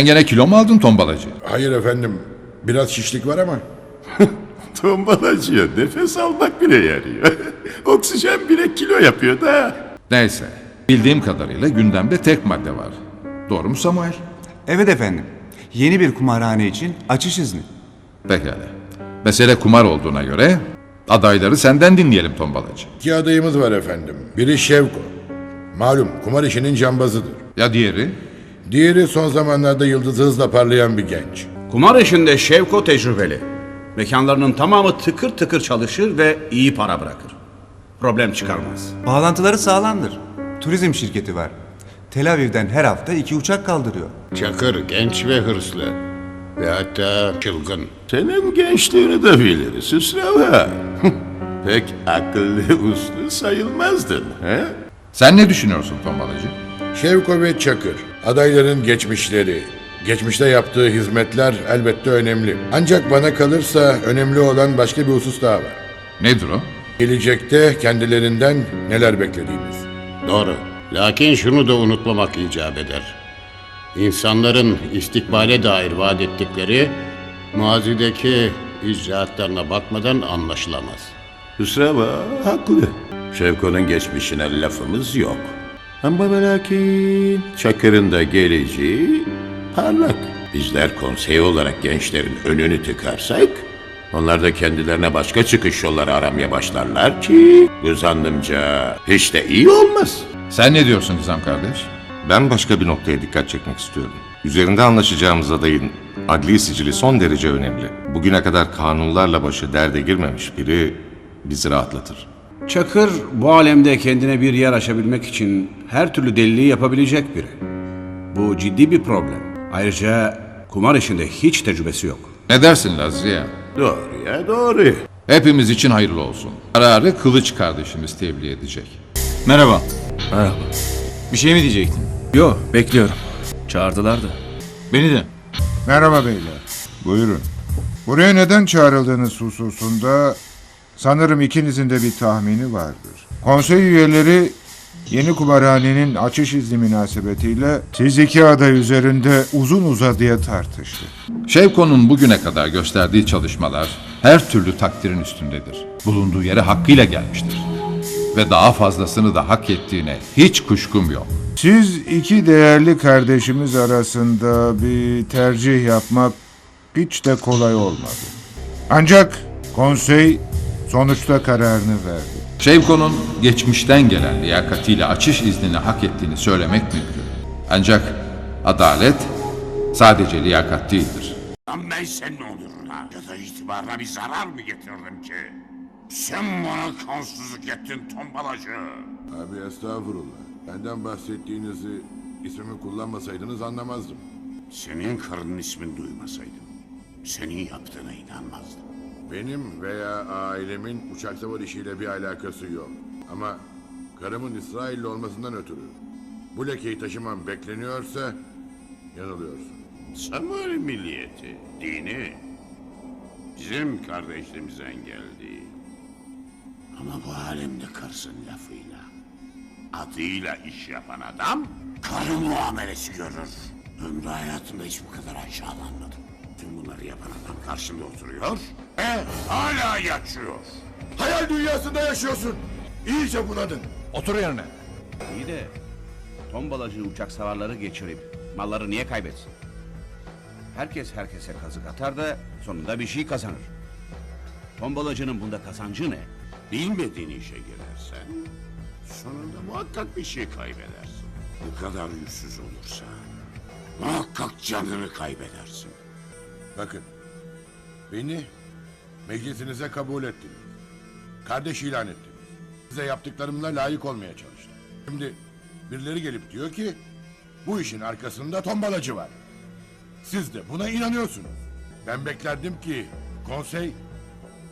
Sen gene kilo mu aldın tombalacı? Hayır efendim. Biraz şişlik var ama. Tombalacıya nefes almak bile yarıyor. Oksijen bile kilo yapıyor da. Neyse. Bildiğim kadarıyla gündemde tek madde var. Doğru mu Samuel? Evet efendim. Yeni bir kumarhane için açış izni. Pekala. Mesele kumar olduğuna göre adayları senden dinleyelim tombalacı. İki adayımız var efendim. Biri Şevko. Malum kumar işinin cambazıdır. Ya diğeri? Diğeri son zamanlarda yıldızı hızla parlayan bir genç. Kumar işinde Şevko tecrübeli. Mekanlarının tamamı tıkır tıkır çalışır ve iyi para bırakır. Problem çıkarmaz. Bağlantıları sağlamdır. Turizm şirketi var. Tel Aviv'den her hafta iki uçak kaldırıyor. Çakır genç ve hırslı. Ve hatta çılgın. Senin gençliğini de biliriz Hüsreva. Pek akıllı uslu sayılmazdın. He? Sen ne düşünüyorsun tombalacı? Şevko ve Çakır. Adayların geçmişleri, geçmişte yaptığı hizmetler elbette önemli. Ancak bana kalırsa önemli olan başka bir husus daha var. Nedir o? Gelecekte kendilerinden neler beklediğimiz. Doğru. Lakin şunu da unutmamak icap eder. İnsanların istikbale dair vaat ettikleri mazideki icraatlarına bakmadan anlaşılamaz. Hüsreva haklı. Şevko'nun geçmişine lafımız yok. Ama ve lakin Çakır'ın da geleceği parlak. Bizler konsey olarak gençlerin önünü tıkarsak, onlar da kendilerine başka çıkış yolları aramaya başlarlar ki bu zannımca hiç de iyi olmaz. Sen ne diyorsun Nizam kardeş? Ben başka bir noktaya dikkat çekmek istiyorum. Üzerinde anlaşacağımız adayın adli sicili son derece önemli. Bugüne kadar kanunlarla başı derde girmemiş biri bizi rahatlatır. Çakır bu alemde kendine bir yer açabilmek için her türlü deliliği yapabilecek biri. Bu ciddi bir problem. Ayrıca kumar işinde hiç tecrübesi yok. Ne dersin Lazia? Doğru ya doğru. Hepimiz için hayırlı olsun. Kararı Kılıç kardeşimiz tebliğ edecek. Merhaba. Merhaba. Bir şey mi diyecektin? Yo, bekliyorum. Çağırdılar da. Beni de. Merhaba beyler. Buyurun. Buraya neden çağrıldığınız hususunda sanırım ikinizin de bir tahmini vardır. Konsey üyeleri yeni kumarhanenin açış izni münasebetiyle siz iki aday üzerinde uzun uzadıya tartıştı. Şevko'nun bugüne kadar gösterdiği çalışmalar her türlü takdirin üstündedir. Bulunduğu yere hakkıyla gelmiştir. Ve daha fazlasını da hak ettiğine hiç kuşkum yok. Siz iki değerli kardeşimiz arasında bir tercih yapmak hiç de kolay olmadı. Ancak konsey sonuçta kararını verdi. Şevko'nun geçmişten gelen liyakatiyle açış iznini hak ettiğini söylemek mümkün. Ancak adalet sadece liyakat değildir. Lan ben senin onuruna ya da itibarına bir zarar mı getirdim ki? Sen bana kansızlık ettin tombalacı. Abi estağfurullah. Benden bahsettiğinizi ismimi kullanmasaydınız anlamazdım. Senin karının ismini duymasaydım, senin yaptığına inanmazdım. Benim veya ailemin uçak savar işiyle bir alakası yok. Ama karımın İsrailli olmasından ötürü bu lekeyi taşımam bekleniyorsa yanılıyorsun. Samuel milliyeti, dini bizim kardeşliğimizden geldi. Ama bu alemde karısın lafıyla, adıyla iş yapan adam karı muamelesi görür. Ömrü hayatımda hiç bu kadar aşağılanmadım. Tüm bunları yapan adam karşımda oturuyor ve hala yaşıyor. Hayal dünyasında yaşıyorsun. İyice bunadın. Otur yerine. İyi de tombalacı uçak savarları geçirip malları niye kaybetsin? Herkes herkese kazık atar da sonunda bir şey kazanır. Tombalacının bunda kazancı ne? Bilmediğin işe girersen sonunda muhakkak bir şey kaybedersin. Bu kadar yüzsüz olursa muhakkak canını kaybedersin. Bakın. Beni meclisinize kabul ettiniz. Kardeş ilan ettiniz. Size yaptıklarımla layık olmaya çalıştım. Şimdi birileri gelip diyor ki bu işin arkasında tombalacı var. Siz de buna inanıyorsunuz. Ben beklerdim ki konsey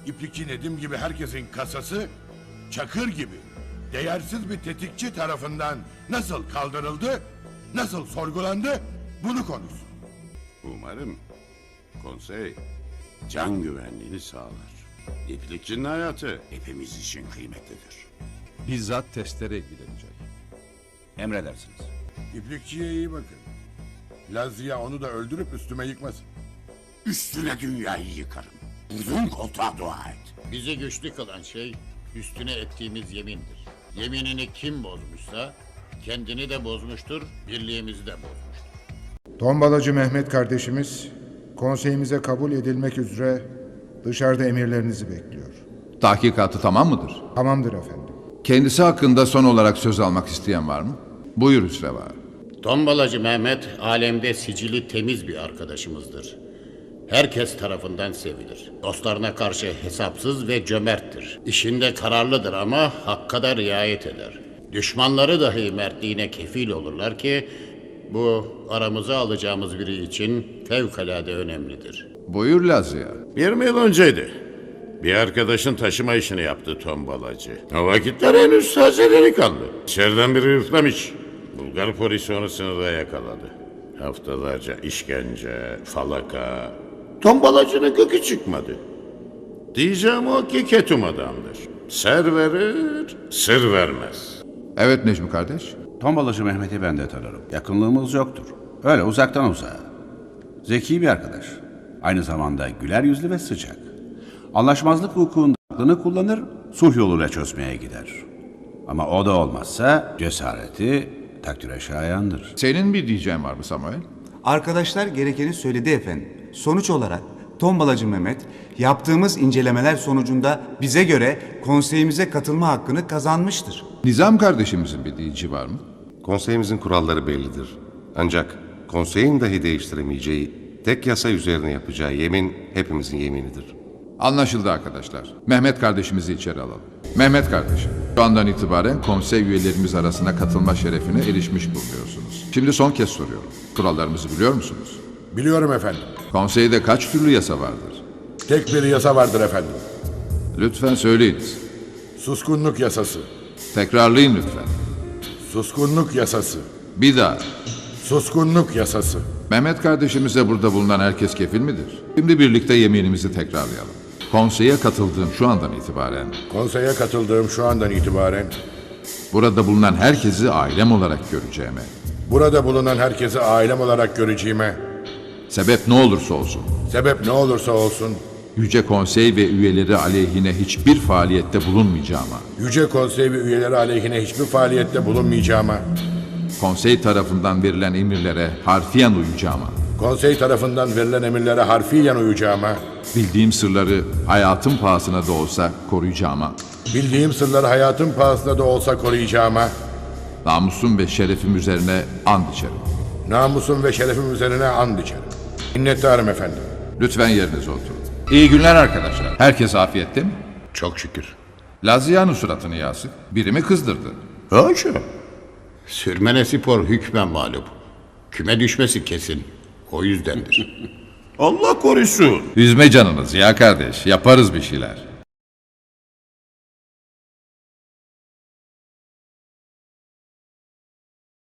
İplikçi Nedim gibi herkesin kasası çakır gibi değersiz bir tetikçi tarafından nasıl kaldırıldı, nasıl sorgulandı bunu konuşsun. Umarım konsey can güvenliğini sağlar. İplikçinin hayatı hepimiz için kıymetlidir. Bizzat testere ilgilenecek. Emredersiniz. İplikçiye iyi bakın. Lazia onu da öldürüp üstüme yıkmasın. Üstüne dünyayı yıkarım. Vurduğun koltuğa dua et. Bizi güçlü kılan şey üstüne ettiğimiz yemindir. Yeminini kim bozmuşsa kendini de bozmuştur, birliğimizi de bozmuştur. Tombalacı Mehmet kardeşimiz konseyimize kabul edilmek üzere dışarıda emirlerinizi bekliyor. Tahkikatı tamam mıdır? Tamamdır efendim. Kendisi hakkında son olarak söz almak isteyen var mı? Buyur Hüsreva. Tombalacı Mehmet alemde sicili temiz bir arkadaşımızdır. Herkes tarafından sevilir. Dostlarına karşı hesapsız ve cömerttir. İşinde kararlıdır ama hakka da riayet eder. Düşmanları dahi mertliğine kefil olurlar ki bu aramıza alacağımız biri için fevkalade önemlidir. Buyur Lazia. 20 yıl önceydi. Bir arkadaşın taşıma işini yaptı tombalacı. O vakitler henüz taze delikanlı. İçeriden biri yırtlamış. Bulgar polisi onu sınırda yakaladı. Haftalarca işkence, falaka. Tombalacının gıkı çıkmadı. Diyeceğim o ki ketum adamdır. Ser verir, sır vermez. Evet Necmi kardeş. Tombalacı Mehmet'i ben de tanırım. Yakınlığımız yoktur. Öyle uzaktan uzağa. Zeki bir arkadaş. Aynı zamanda güler yüzlü ve sıcak. Anlaşmazlık vukuunda aklını kullanır, sulh yoluyla çözmeye gider. Ama o da olmazsa cesareti takdire şayandır. Senin bir diyeceğin var mı Samuel? Arkadaşlar gerekeni söyledi efendim. Sonuç olarak Tombalacı Mehmet yaptığımız incelemeler sonucunda bize göre konseyimize katılma hakkını kazanmıştır. Nizam kardeşimizin bir diyeceği var mı? Konseyimizin kuralları bellidir. Ancak konseyin dahi değiştiremeyeceği, tek yasa üzerine yapacağı yemin hepimizin yeminidir. Anlaşıldı arkadaşlar. Mehmet kardeşimizi içeri alalım. Mehmet kardeşim, şu andan itibaren konsey üyelerimiz arasına katılma şerefine erişmiş bulunuyorsunuz. Şimdi son kez soruyorum. Kurallarımızı biliyor musunuz? Biliyorum efendim. Konseyde kaç türlü yasa vardır? Tek bir yasa vardır efendim. Lütfen söyleyiniz. Suskunluk yasası. Tekrarlayın lütfen. Suskunluk yasası. Bir daha. Suskunluk yasası. Mehmet kardeşimize burada bulunan herkes kefil midir? Şimdi birlikte yeminimizi tekrarlayalım. Konseye katıldığım şu andan itibaren Konseye katıldığım şu andan itibaren burada bulunan herkesi ailem olarak göreceğime, burada bulunan herkesi ailem olarak göreceğime, sebep ne olursa olsun, sebep ne olursa olsun. Yüce Konsey ve üyeleri aleyhine hiçbir faaliyette bulunmayacağıma, Yüce Konsey ve üyeleri aleyhine hiçbir faaliyette bulunmayacağıma, konsey tarafından verilen emirlere harfiyen uyacağıma, konsey tarafından verilen emirlere harfiyen uyacağıma, bildiğim sırları hayatım pahasına da olsa koruyacağıma, bildiğim sırları hayatım pahasına da olsa koruyacağıma, namusum ve şerefim üzerine and içerim. Namusum ve şerefim üzerine and içerim. Minnettarım efendim. Lütfen yerinize oturun. İyi günler arkadaşlar. Herkes afiyette mi? Çok şükür. Lazia'nın suratını yasık. Birimi kızdırdı. Haşa. Sürmene spor hükmen mağlup. Küme düşmesi kesin. O yüzdendir. Allah korusun. Üzme canınız ya kardeş. Yaparız bir şeyler.